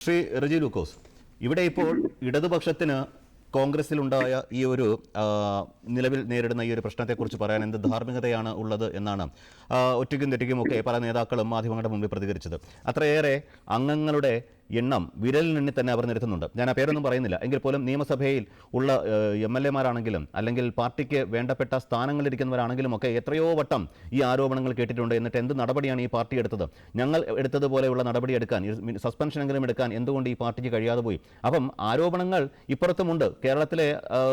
ശ്രീ റിജി ലൂക്കോസ് ഇവിടെ ഇപ്പോൾ ഇടതുപക്ഷത്തിന് കോൺഗ്രസിലുണ്ടായ ഈ ഒരു നിലവിൽ നേരിടുന്ന ഈ ഒരു പ്രശ്നത്തെക്കുറിച്ച് പറയാൻ എന്ത് ധാർമ്മികതയാണ് ഉള്ളത് എന്നാണ് ഒറ്റയ്ക്കും തെറ്റിക്കും ഒക്കെ പല നേതാക്കളും മാധ്യമങ്ങളുടെ മുമ്പിൽ പ്രതികരിച്ചത്. അത്രയേറെ അംഗങ്ങളുടെ എണ്ണം വിരലിനെണ്ണി തന്നെ അവർ നിരത്തുന്നുണ്ട്. ഞാൻ ആ പേരൊന്നും പറയുന്നില്ല. എങ്കിൽ പോലും നിയമസഭയിൽ ഉള്ള എം എൽ എമാരാണെങ്കിലും അല്ലെങ്കിൽ പാർട്ടിക്ക് വേണ്ടപ്പെട്ട സ്ഥാനങ്ങളിരിക്കുന്നവരാണെങ്കിലും ഒക്കെ എത്രയോ വട്ടം ഈ ആരോപണങ്ങൾ കേട്ടിട്ടുണ്ട് എന്നിട്ട് എന്ത് നടപടിയാണ് ഈ പാർട്ടി എടുത്തത്? ഞങ്ങൾ എടുത്തതുപോലെയുള്ള നടപടി എടുക്കാൻ സസ്പെൻഷനെങ്കിലും എടുക്കാൻ എന്തുകൊണ്ട് ഈ പാർട്ടിക്ക് കഴിയാതെ പോയി? അപ്പം ആരോപണങ്ങൾ ഇപ്പുറത്തുമുണ്ട്. കേരളത്തിലെ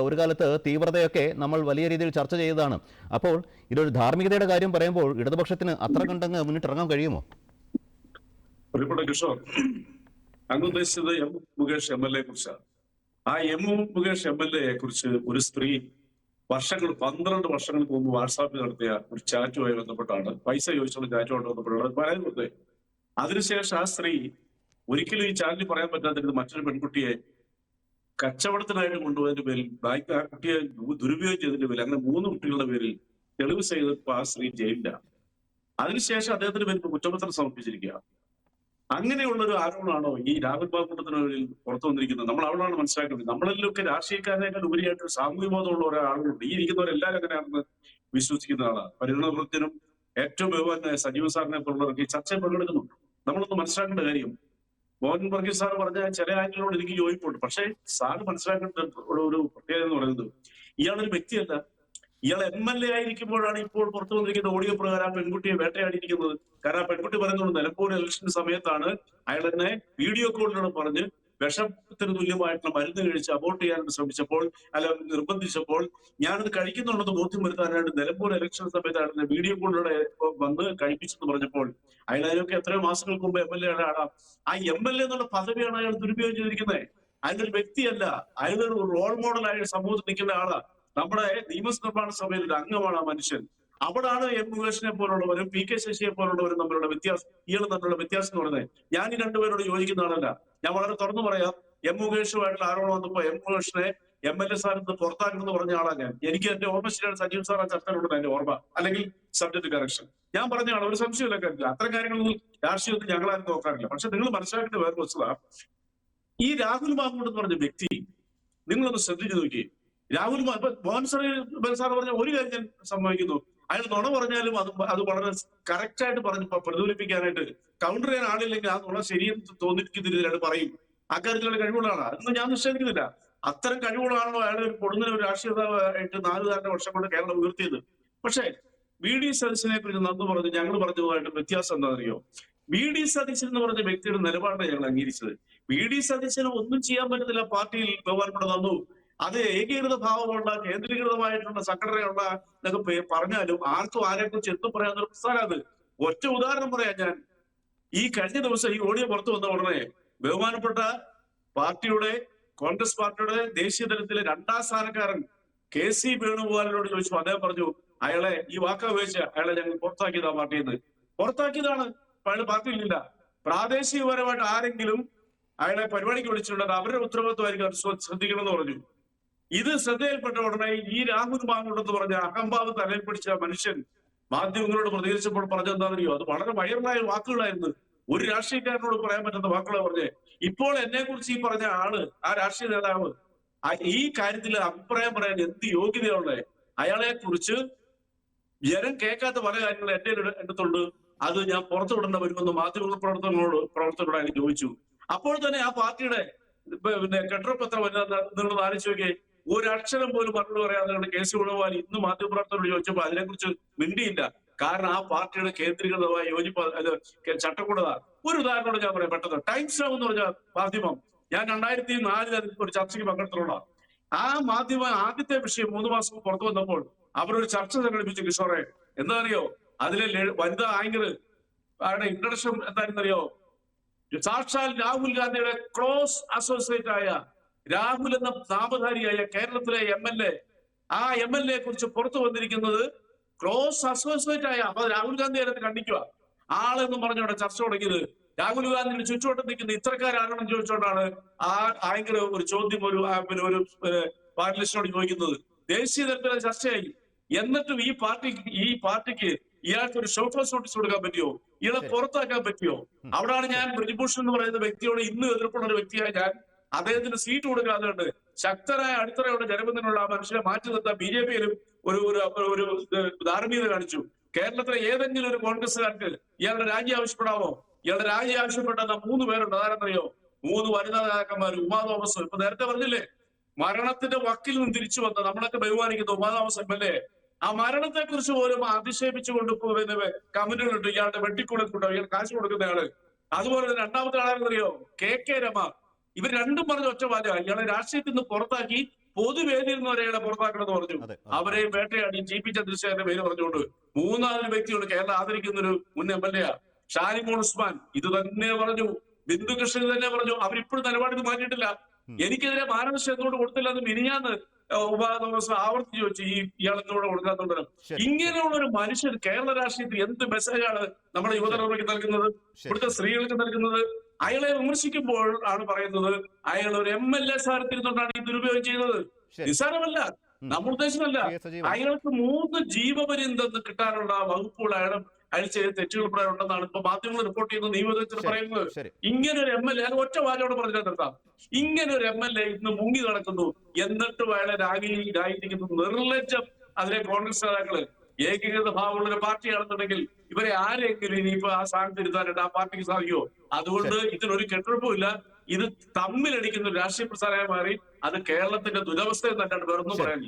ഒരു കാലത്ത് തീവ്രതയൊക്കെ നമ്മൾ വലിയ രീതിയിൽ ചർച്ച ചെയ്തതാണ്. അപ്പോൾ ഇതൊരു ധാർമ്മികതയുടെ കാര്യം പറയുമ്പോൾ ഇടതുപക്ഷത്തിന് അത്ര കണ്ടങ്ങ് മുന്നിട്ടിറങ്ങാൻ കഴിയുമോ? അങ്ങ് ഉദ്ദേശിച്ചത് M Mukesh M L A കുറിച്ചാണ്. ആ എം മുകേഷ് എം എൽ എയെ കുറിച്ച് ഒരു സ്ത്രീ വർഷങ്ങൾ പന്ത്രണ്ട് വർഷങ്ങൾക്ക് മുമ്പ് വാട്സാപ്പിൽ നടത്തിയ ഒരു ചാറ്റുമായി ബന്ധപ്പെട്ടാണ്. പൈസ ചോദിച്ചുള്ള ചാറ്റുമായിട്ട് ബന്ധപ്പെട്ടാണ്. പറയാൻ കൊടുത്തത് അതിനുശേഷം ആ സ്ത്രീ ഒരിക്കലും ഈ ചാറ്റിൽ പറയാൻ പറ്റാത്തിരുന്ന മറ്റൊരു പെൺകുട്ടിയെ കച്ചവടത്തിനായിട്ട് കൊണ്ടുപോയതിന്റെ പേരിൽ ബാങ്ക് ആ കുട്ടിയെ ദുരുപയോഗം ചെയ്തതിന്റെ പേരിൽ അങ്ങനെ മൂന്ന് കുട്ടികളുടെ പേരിൽ തെളിവ് ചെയ്തപ്പോൾ ആ സ്ത്രീ ജയിലിലാണ്. അതിനുശേഷം അദ്ദേഹത്തിന് പേരിൽ കുറ്റപത്രം സമർപ്പിച്ചിരിക്കുക അങ്ങനെയുള്ള ഒരു ആരോപണമാണോ ഈ രാഹുൽ ബാബുട്ടത്തിന് പേരിൽ പുറത്തു വന്നിരിക്കുന്നത്? നമ്മൾ അവിടെയാണ് മനസ്സിലാക്കുന്നത് നമ്മളെല്ലൊക്കെ രാഷ്ട്രീയക്കാരനേക്കാൾ ഉപരിയായിട്ട് ഒരു സാമൂഹ്യ ബോധമുള്ള ഒരാളുണ്ട്. ഈ ഇരിക്കുന്നവരെല്ലാവരും അങ്ങനെയാണെന്ന് വിശ്വസിക്കുന്ന ആളാണ്. പരിണതവൃത്തിനും ഏറ്റവും ബഹുമാനായ സജീവ സാറിനെ പോലുള്ളവർക്ക് ഈ ചർച്ചയിൽ പങ്കെടുക്കുന്നുണ്ട്. നമ്മളൊന്ന് മനസ്സിലാക്കേണ്ട കാര്യം മോഹൻ വർഗീസ് സാർ പറഞ്ഞ ചില ആംഗിളിനോട് എനിക്ക് യോജിപ്പുണ്ട്. പക്ഷേ സാറ് മനസ്സിലാക്കേണ്ട ഒരു പ്രത്യേകത എന്ന് പറയുന്നത് ഇയാളൊരു വ്യക്തിയല്ല. ഇയാൾ എം എൽ എ ആയിരിക്കുമ്പോഴാണ് ഇപ്പോൾ പുറത്തു വന്നിരിക്കുന്ന ഓഡിയോ പ്രകാരം ആ പെൺകുട്ടിയെ വേട്ടയാടിയിരിക്കുന്നത്. കാരണം ആ പെൺകുട്ടി പറയുന്നത് നിലമ്പൂർ ഇലക്ഷൻ സമയത്താണ് അയാൾ എന്നെ വീഡിയോ കോളിലൂടെ പറഞ്ഞ് വിഷത്തിന് തുല്യമായിട്ടുള്ള മരുന്ന് കഴിച്ച് അബോർട്ട് ചെയ്യാൻ ശ്രമിച്ചപ്പോൾ അല്ല നിർബന്ധിച്ചപ്പോൾ ഞാനത് കഴിക്കുന്നുണ്ടെന്ന് ബോധ്യം വരുത്താനായിട്ട് നിലമ്പൂർ ഇലക്ഷൻ സമയത്ത് വീഡിയോ കോളിലൂടെ വന്ന് കഴിപ്പിച്ചെന്ന് പറഞ്ഞപ്പോൾ അയാൾ അതിനൊക്കെ എത്രയോ മാസങ്ങൾക്ക് മുമ്പ് എം എൽ എ ആളാണ് ആ എം എൽ എ എന്നുള്ള പദവിയാണ് അയാൾ ദുരുപയോഗം ചെയ്തിരിക്കുന്നത്. അയാളൊരു വ്യക്തിയല്ല അയാളൊരു റോൾ മോഡലായിട്ട് സമൂഹത്തിൽ നിൽക്കുന്ന ആളാ. നമ്മുടെ നിയമനിർമ്മാണ സഭയിൽ ഒരു അംഗമാണ് ആ മനുഷ്യൻ. അവിടാണ് എം മുകേഷിനെ പോലുള്ളവരും പി കെ ശശിയെ പോലുള്ളവരും തമ്മിലുള്ള വ്യത്യാസം ഇയാളും തമ്മിലുള്ള വ്യത്യാസം എന്ന് പറയുന്നത് ഞാൻ ഈ രണ്ടുപേരോട് യോജിക്കുന്ന ആളല്ല. ഞാൻ വളരെ തുറന്നു പറയാം എം മുകേഷുമായിട്ടുള്ള ആരോപണം വന്നപ്പോ എം മുകേഷിനെ എം എൽ എ സാറിന് പുറത്താക്കണമെന്ന് പറഞ്ഞ ആളാണ് ഞാൻ. എനിക്ക് എന്റെ ഓർമ്മ ശരിയാണ് സജീവ് സാർ ആ ചർച്ചയിലുണ്ട് എന്റെ ഓർമ്മ അല്ലെങ്കിൽ സബ്ജക്ട് കറക്ഷൻ ഞാൻ പറഞ്ഞ ആൾ ഒരു സംശയമില്ല കാര്യമില്ല അത്തരം കാര്യങ്ങളൊന്നും രാഷ്ട്രീയത്തിൽ ഞങ്ങളാരും നോക്കാറില്ല. പക്ഷെ നിങ്ങൾ മനസ്സിലാക്കേണ്ട വേറെ വസ്തുത ഈ രാഹുൽ മാമൂഡ് എന്ന് പറഞ്ഞ വ്യക്തി നിങ്ങളൊന്ന് ശ്രദ്ധിച്ചു നോക്കി രാഹുൽ മോഹൻ സാർ സാർ പറഞ്ഞ ഒരു കാര്യം ഞാൻ സംഭവിക്കുന്നു അയാൾ നുണ പറഞ്ഞാലും അത് അത് വളരെ കറക്റ്റ് ആയിട്ട് പറഞ്ഞ് പ്രതിഫലിപ്പിക്കാനായിട്ട് കൗണ്ടർ ചെയ്യാൻ ആളില്ലെങ്കിൽ ആ നുണ ശരിയെന്ന് തോന്നിപ്പിക്കുന്ന രീതിയിൽ അയാൾ പറയും. അക്കാര്യത്തിലുള്ള കഴിവുള്ള ആളാണ് അതൊന്നും ഞാൻ നിഷേധിക്കുന്നില്ല അത്തരം കഴിവുകളാണല്ലോ അയാൾ ഒരു കൊടുങ്ങനെ ഒരു രാഷ്ട്രീയ നേതാവായിട്ട് നാല് നാല് വർഷം കൊണ്ട് കേരളം ഉയർത്തിയത്? പക്ഷേ വി ഡി സതീശനെ കുറിച്ച് നന്ദി പറഞ്ഞു ഞങ്ങൾ പറഞ്ഞതുമായിട്ട് വ്യത്യാസം എന്താണെന്നറിയോ? വി ഡി സതീശൻ എന്ന് പറഞ്ഞ വ്യക്തിയുടെ നിലപാടാണ് ഞങ്ങൾ അംഗീകരിച്ചത്. വി ഡി സതീശന് ഒന്നും ചെയ്യാൻ പറ്റുന്നില്ല പാർട്ടിയിൽ ബഹുമാനപ്പെട്ട നന്ദു അത് ഏകീകൃത ഭാവമുള്ള കേന്ദ്രീകൃതമായിട്ടുള്ള സംഘടനയുള്ള എന്നൊക്കെ പറഞ്ഞാലും ആർക്കും ആരെ കുറിച്ച് എന്തും പറയാൻ പ്രസ്ഥാനം അത്. ഒറ്റ ഉദാഹരണം പറയാം ഞാൻ. ഈ കഴിഞ്ഞ ദിവസം ഈ ഓഡിയോ പുറത്തു വന്ന ഉടനെ ബഹുമാനപ്പെട്ട പാർട്ടിയുടെ കോൺഗ്രസ് പാർട്ടിയുടെ ദേശീയ തലത്തിലെ രണ്ടാം സ്ഥാനക്കാരൻ കെ സി വേണുഗോപാലിനോട് ചോദിച്ചു അദ്ദേഹം പറഞ്ഞു അയാളെ ഈ വാക്ക ഉപയോഗിച്ച് അയാളെ ഞങ്ങൾ പുറത്താക്കിയതാ പാർട്ടിയിൽ നിന്ന് പുറത്താക്കിയതാണ്. പാർട്ടിയിലില്ല പ്രാദേശികപരമായിട്ട് ആരെങ്കിലും അയാളെ പരിപാടിക്ക് വിളിച്ചിട്ടുണ്ടെങ്കിൽ അവരുടെ ഉത്തരവാദിത്വമായിരിക്കും ശ്രദ്ധിക്കണമെന്ന് പറഞ്ഞു. ഇത് ശ്രദ്ധയിൽപ്പെട്ട ഉടനെ ഈ രാഹുൽ മാങ്ങോട്ട് പറഞ്ഞ അഹംഭാവ് തലയിൽ പിടിച്ച മനുഷ്യൻ മാധ്യമങ്ങളോട് പ്രതികരിച്ചപ്പോൾ പറഞ്ഞെന്താണെന്നറിയോ അത് വളരെ വയറായ വാക്കുകളായിരുന്നു. ഒരു രാഷ്ട്രീയക്കാരനോട് പറയാൻ പറ്റുന്ന വാക്കുകളാണ് പറഞ്ഞേ. ഇപ്പോൾ എന്നെ കുറിച്ച് ഈ പറഞ്ഞ ആൾ ആ രാഷ്ട്രീയ നേതാവ് ഈ കാര്യത്തിൽ അഭിപ്രായം പറയാൻ എന്ത് യോഗ്യതയുള്ളേ അയാളെ കുറിച്ച് ജനം കേൾക്കാത്ത പല കാര്യങ്ങളും എന്റെ അടുത്തുണ്ട് അത് ഞാൻ പുറത്തു വിടേണ്ട വരുമെന്ന് മാധ്യമ പ്രവർത്തനങ്ങളോട് പ്രവർത്തകരോട് അയാൾ ചോദിച്ചു. അപ്പോൾ തന്നെ ആ പാർട്ടിയുടെ പിന്നെ കെട്ടറപ്പത്രം നിങ്ങളൊന്ന് ആലോചിച്ച് നോക്കിയേ. ഒരക്ഷരം പോലും മറുപടി പറയാതെ സി വേണുഗോപാൽ ഇന്ന് മാധ്യമപ്രവർത്തകരോട് ചോദിച്ചപ്പോൾ അതിനെക്കുറിച്ച് മിണ്ടിയില്ല. കാരണം ആ പാർട്ടിയുടെ കേന്ദ്രീകൃതമായ യോജിപ്പ് അത് ചട്ടക്കൂടത. ഒരു ഉദാഹരണം ഞാൻ പറയാം പെട്ടെന്ന്. ടൈംസ് നൗ എന്ന് പറഞ്ഞ മാധ്യമം ഞാൻ രണ്ടായിരത്തി നാലിൽ ഒരു ചർച്ചയ്ക്ക് പങ്കെടുത്തിട്ടുള്ള ആ മാധ്യമം ആദ്യത്തെ വിഷയം മൂന്ന് മാസം പുറത്തു വന്നപ്പോൾ അവരൊരു ചർച്ച സംഘടിപ്പിച്ചു കിഷോറെ. എന്താ അതിലെ വനിതാ ആങ്കർ അവരുടെ ഇൻട്രഡക്ഷൻ എന്താണെന്നറിയോ? സാക്ഷാൽ രാഹുൽ ഗാന്ധിയുടെ ക്ലോസ് അസോസിയേറ്റ് ആയ രാഹുൽ എന്ന നാമധാരിയായ കേരളത്തിലെ എം എൽ എ ആ എം എൽ എ കുറിച്ച് പുറത്തു വന്നിരിക്കുന്നത് ക്ലോസ് അസോസിയേറ്റ് ആയ അപ്പൊ രാഹുൽ ഗാന്ധി അതിനകത്ത് കണ്ടിക്കുക ആളെന്നും പറഞ്ഞോടെ ചർച്ച തുടങ്ങിയത്. രാഹുൽ ഗാന്ധിയുടെ ചുറ്റുവട്ടം നിൽക്കുന്ന ഇത്തരക്കാരാണെന്ന് ചോദിച്ചുകൊണ്ടാണ് ആ ആങ്കർ ഒരു ചോദ്യം ഒരു പിന്നെ ഒരു പാനലിസ്റ്റിനോട് ചോദിക്കുന്നത്. ദേശീയ തലത്തിൽ ചർച്ചയായി. എന്നിട്ടും ഈ പാർട്ടി ഈ പാർട്ടിക്ക് ഇയാൾക്ക് ഒരു ഷോക്കോസ് നോട്ടീസ് കൊടുക്കാൻ പറ്റിയോ? ഇയാളെ പുറത്താക്കാൻ പറ്റിയോ? അവിടാണ് ഞാൻ ബ്രിജിഭൂഷൺ എന്ന് പറയുന്ന വ്യക്തിയോട് ഇന്ന് എതിർപ്പുള്ള ഒരു വ്യക്തിയായി ഞാൻ അദ്ദേഹത്തിന് സീറ്റ് കൊടുക്കാതെ കണ്ട് ശക്തരായ അടിത്തറയുടെ ജനബന്ധനുള്ള ആ മനുഷ്യനെ മാറ്റി നിർത്താൻ ബി ജെ പിയിലും ഒരു ഒരു ധാർമ്മികത കാണിച്ചു. കേരളത്തിലെ ഏതെങ്കിലും ഒരു കോൺഗ്രസ്സുകാർക്ക് ഇയാളുടെ രാജി ആവശ്യപ്പെടാമോ? ഇയാളുടെ രാജി ആവശ്യപ്പെട്ട മൂന്ന് പേരുണ്ട്. അതാരെന്നറിയോ? മൂന്ന് വനിതാ നേതാക്കന്മാർ ഉമാ തോമസ്. ഇപ്പൊ നേരത്തെ പറഞ്ഞില്ലേ? മരണത്തിന്റെ വക്കിൽ നിന്ന് തിരിച്ചു വന്ന നമ്മളൊക്കെ ബഹുമാനിക്കുന്ന Uma Thomas M L A. ആ മരണത്തെ കുറിച്ച് പോലും അധിക്ഷേപിച്ചുകൊണ്ട് പോകുന്ന കമന്റുകളുണ്ട്. ഇയാളുടെ വെട്ടിക്കൊടുക്കുണ്ടോ ഇയാൾ കാശ് കൊടുക്കുന്നയാൾ അതുപോലെ രണ്ടാമത്തെ ആളാണെന്നറിയോ? K K Rama. ഇവർ രണ്ടും പറഞ്ഞ ഒറ്റ വാചക. ഇയാളെ രാഷ്ട്രീയത്തിൽ നിന്ന് പുറത്താക്കി പൊതുവേദിയിൽ നിന്ന് ഒരാളെ പുറത്താക്കണമെന്ന് പറഞ്ഞു. അവരെ വേട്ടയാടി ജി പി ചന്ദ്രശേഖരന്റെ പേര് പറഞ്ഞുകൊണ്ട് മൂന്നാൽ വ്യക്തികൾ കേരളം ആദരിക്കുന്ന ഒരു മുൻ M L A Shanimol Usman ഇത് തന്നെ പറഞ്ഞു. ബിന്ദുകൃഷ്ണൻ തന്നെ പറഞ്ഞു. അവരിപ്പോഴും നിലപാടിത് മാറ്റിയിട്ടില്ല. എനിക്കെതിരെ മാനനഷ്ടം എന്തുകൊണ്ട് കൊടുത്തില്ല എന്ന് മിനിഞ്ഞാന്ന് ഉപാ തോമസ് ആവർത്തിച്ച് ചോദിച്ചു ഈ ഇയാൾ കൊടുക്കാത്തോണ്ട് കൊടുക്കാത്തതുകൊണ്ട് ഇങ്ങനെയുള്ള ഒരു മനുഷ്യൻ കേരള രാഷ്ട്രീയത്തിൽ എന്ത് മെസ്സേജാണ് നമ്മുടെ യുവതലമുറയ്ക്ക് നൽകുന്നത്? ഇവിടുത്തെ സ്ത്രീകൾക്ക് നൽകുന്നത്? അയാളെ വിമർശിക്കുമ്പോൾ ആണ് പറയുന്നത് അയാൾ ഒരു എം എൽ എ സ്ഥാനത്തിരുന്നുകൊണ്ടാണ് ഈ ദുരുപയോഗം ചെയ്തത്. നിസ്സാരമല്ല. ഉദ്ദേശമല്ല. സജീവൻ. അയാൾക്ക് മൂന്ന് ജീവപര്യന്തം കിട്ടാനുള്ള വകുപ്പുകൾ അയാളെ അയാൾ ചെയ്ത തെറ്റുകൾ ഉണ്ടെന്നാണ് ഇപ്പൊ മാധ്യമങ്ങൾ റിപ്പോർട്ട് ചെയ്യുന്ന നിയമവിദഗ്ധർ ശരി. പറയുന്നത്. ഇങ്ങനെ ഒരു എം എൽ എ അത് ഒറ്റ വാചോടെ പറഞ്ഞാൽ നിർത്താം ഇങ്ങനെ ഒരു എം എൽ എ ഇന്ന് മുങ്ങി നടക്കുന്നു. എന്നിട്ടും അയാളെ രാഗി രാജിക്കുന്നു നിർലജ്ജം അതിലെ കോൺഗ്രസ് നേതാക്കൾ. ഏകീകൃത ഭാവമുള്ള ഒരു പാർട്ടിയാണെന്നുണ്ടെങ്കിൽ ഇവരെ ആരെങ്കിലും ഇനിയിപ്പോ ആ സ്ഥാനത്ത് ഇരുത്താനായിട്ട് ആ പാർട്ടിക്ക് സാധിക്കുമോ അതുകൊണ്ട് ഇതിനൊരു കെട്ടുറപ്പുമില്ല ഇത് തമ്മിലടിക്കുന്ന ഒരു രാഷ്ട്രീയ പ്രസ്ഥാനമായി മാറി. അത് കേരളത്തിന്റെ ദുരവസ്ഥ തന്നെയാണ് വേറൊന്നും പറയാനില്ല.